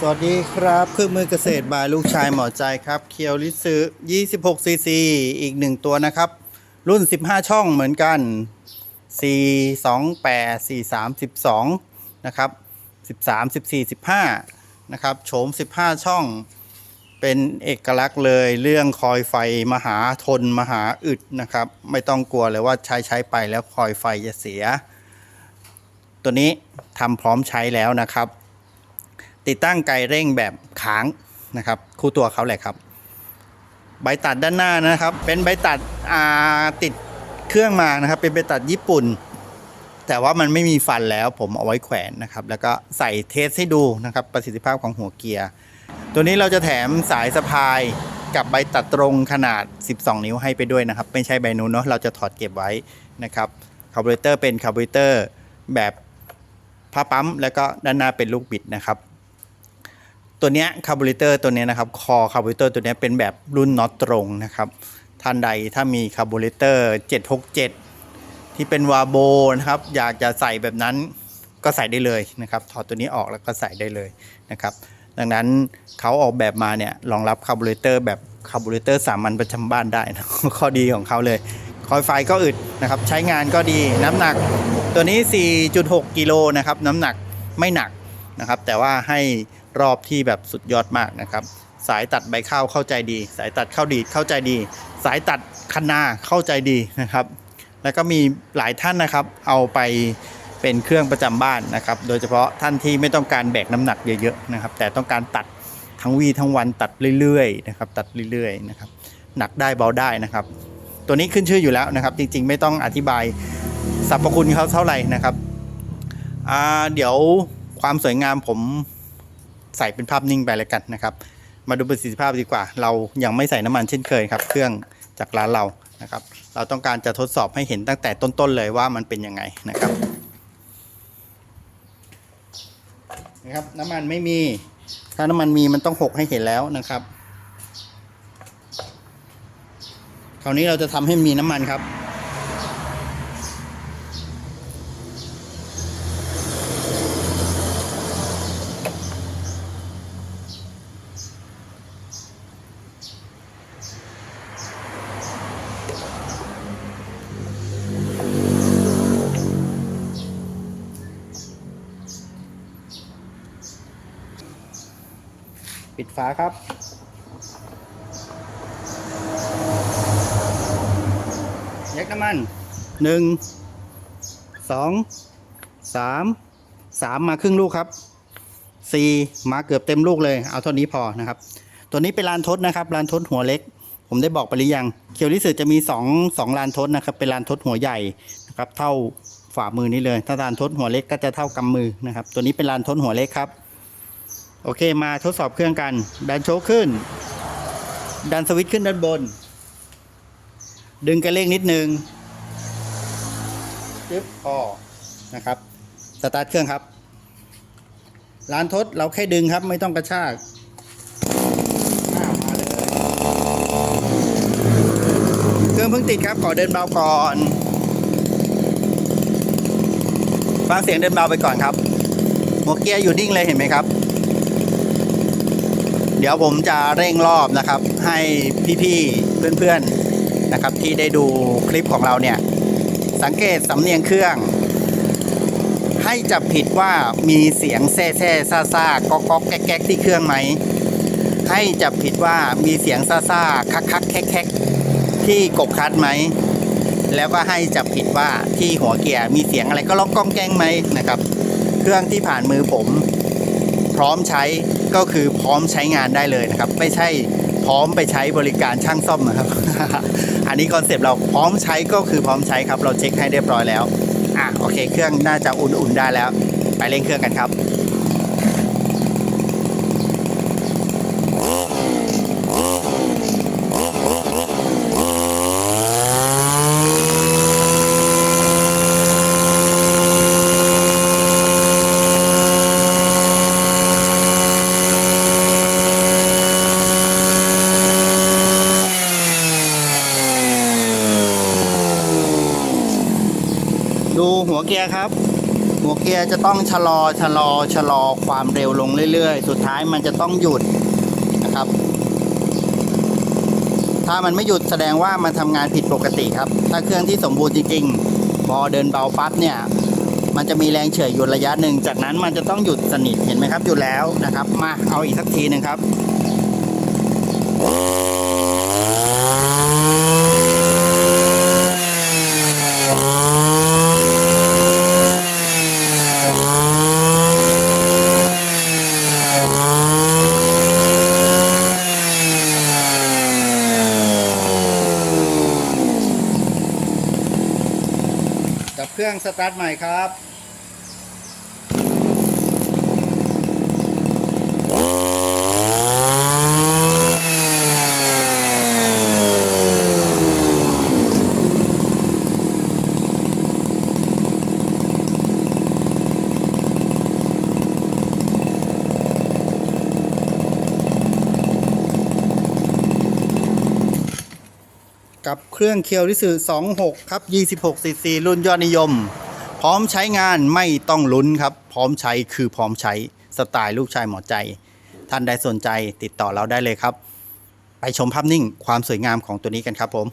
สวัสดีครับ เครื่องมือเกษตรบายลูกชายหมอใจครับ เคียวลิซึ26 cc อีกหนึ่งตัวนะครับ รุ่น 15 ช่องเหมือนกัน 4 2 8 4 3 12 นะครับ 13 14 15 นะครับโฉม 15 ช่อง เป็นเอกลักษณ์เลยเรื่องคอยไฟมหาทนมหาอึดนะครับ ไม่ต้องกลัวเลยว่าใช้ใช้ไปแล้วคอยไฟจะเสีย ตัวนี้ทำพร้อมใช้แล้วนะครับ ติดตั้งไกเร่งแบบค้างนะครับ คู่ตัวเขาแหละครับ ใบตัดด้านหน้านะครับ เป็นใบตัดติดเครื่องมานะครับ เป็นใบตัดญี่ปุ่น แต่ว่ามันไม่มีฟันแล้วผมเอาไว้แขวนนะครับ แล้วก็ใส่เทสให้ดูนะครับ ประสิทธิภาพของหัวเกียร์ ตัวนี้เราจะแถมสายสะพายกับใบตัดตรงขนาด 12 นิ้วให้ไปด้วยนะครับ ไม่ใช่ใบนู้นเนาะเราจะถอดเก็บไว้นะครับคาร์บูเรเตอร์เป็นคาร์บูเรเตอร์แบบผ้าปั๊ม แล้วก็ด้านหน้าเป็นลูกบิดนะครับ ตัวเนี้ยคาร์บูเรเตอร์ตัวเนี้ยนะครับคอคาร์บูเรเตอร์ตัวเนี้ยเป็นแบบรุ่นน็อตตรงนะครับท่านใดถ้ามีคาร์บูเรเตอร์767 ที่เป็นวาโบนะครับอยากจะใส่แบบนั้นก็ใส่ได้เลยนะครับถอดตัวนี้ออกแล้วก็ใส่ได้เลยนะครับดังนั้นเขาออกแบบมาเนี่ยรองรับคาร์บูเรเตอร์แบบคาร์บูเรเตอร์สามัญประจำบ้านได้นะข้อดีของเขาเลยคอยไฟก็อึดนะครับใช้งานก็ดีน้ำหนักตัวนี้ 4.6 กิโลนะครับน้ำหนักไม่หนักนะครับแต่ว่าให้ รอบที่แบบสุดยอดมากนะครับ สายตัดใบข้าวเข้าใจดี สายตัดข้าวดีเข้าใจดี สายตัดคันนาเข้าใจดีนะครับ แล้วก็มีหลายท่านนะครับ เอาไปเป็นเครื่องประจำบ้านนะครับ โดยเฉพาะท่านที่ไม่ต้องการแบกน้ำหนักเยอะๆนะครับ แต่ต้องการตัดทั้งวีทั้งวันตัดเรื่อยๆนะครับ ตัดเรื่อยๆนะครับ หนักได้เบาได้นะครับ ตัวนี้ขึ้นชื่ออยู่แล้วนะครับ จริงๆ ไม่ต้องอธิบายสรรพคุณเขาเท่าไหร่นะครับเดี๋ยวความสวยงามผม ใส่เป็นภาพนิ่งไปแล้วกันนะครับ มาดูประสิทธิภาพดีกว่า เรายังไม่ใส่น้ำมันเช่นเคยครับ เครื่องจากร้านเรานะครับ เราต้องการจะทดสอบให้เห็นตั้งแต่ต้นๆเลยว่ามันเป็นยังไงนะครับนะครับน้ำมันไม่มี ถ้าน้ำมันมีมันต้องหกให้เห็นแล้วนะครับ คราวนี้เราจะทำให้มีน้ำมันครับ ปิดฝาครับแยกน้ำมันหนึ่งสองสามสามมาครึ่งลูกครับสี่มาเกือบเต็มลูกเลย เอาเท่านี้พอนะครับ ตัวนี้เป็นลานทดนะครับลานทดหัวเล็ก ผมได้บอกไปหรือยังเคียวลิสึจะมีสองสองลานทดนะครับ เป็นลานทดหัวใหญ่นะครับ เท่าฝ่ามือนี้เลย ถ้าลานทดหัวเล็กก็จะเท่ากำมือนะครับ ตัวนี้เป็นลานทดหัวเล็กครับ โอเคมาทดสอบเครื่องกัน ดันโชคขึ้น ดันสวิตช์ขึ้นด้านบน ดึงกระเร่งนิดนึงจึ๊บพอนะครับ สตาร์ทเครื่องครับลานทดเราแค่ดึงครับไม่ต้องกระชากเครื่องเพิ่งติดครับขอเดินเบาก่อนฟังเสียงเดินเบาไปก่อนครับหัวเกียร์อยู่นิ่งเลยเห็นไหมครับ ดี๋ยวผมจะเร่งรอบนะครับ ให้พี่ๆเพื่อนๆนะครับ ที่ได้ดูคลิปของเราเนี่ย สังเกตสำเนียงเครื่อง ให้จับผิดว่ามีเสียงแซ่แซ่ซ่าซ่าก๊อกก๊อกแก๊กแก๊กที่เครื่องไหมให้จับผิดว่ามีเสียงซ่าซ่าคักคักแคกแคกที่กบคัดไหมแล้วก็ให้จับผิดว่าที่หัวเกียร์มีเสียงอะไรก็ร้องก้องแกงไหมนะครับ เครื่องที่ผ่านมือผม พร้อมใช้ ก็คือพร้อมใช้งานได้เลยนะครับ ไม่ใช่พร้อมไปใช้บริการช่างซ่อมนะครับ อันนี้คอนเซปต์เราพร้อมใช้ก็คือพร้อมใช้ครับ เราเช็คให้เรียบร้อยแล้ว อะโอเค เครื่องน่าจะอุ่นๆได้แล้ว ไปเร่งเครื่องกันครับ ดู หัวเกียร์ครับ หัวเกียร์จะต้องชะลอชะลอชะลอความเร็วลงเรื่อยๆ สุดท้ายมันจะต้องหยุดนะครับ ถ้ามันไม่หยุดแสดงว่ามันทำงานผิดปกติครับ ถ้าเครื่องที่สมบูรณ์จริงๆพอเดินเบาปั๊บเนี่ยมันจะมีแรงเฉื่อยอยู่ระยะหนึ่ง จากนั้นมันจะต้องหยุดสนิท เห็นไหมครับ หยุดแล้วนะครับ มาเอาอีกสักทีหนึ่งครับ ดับเครื่อง สตาร์ทใหม่ครับ กับเครื่องเคียวริสึ26 ครับ 26 ซีซี รุ่นยอดนิยม พร้อมใช้งานไม่ต้องลุ้นครับ พร้อมใช้คือพร้อมใช้สไตล์ลูกชายหมอใจ ท่านใดสนใจติดต่อเราได้เลยครับ ไปชมภาพนิ่งความสวยงามของตัวนี้กันครับผม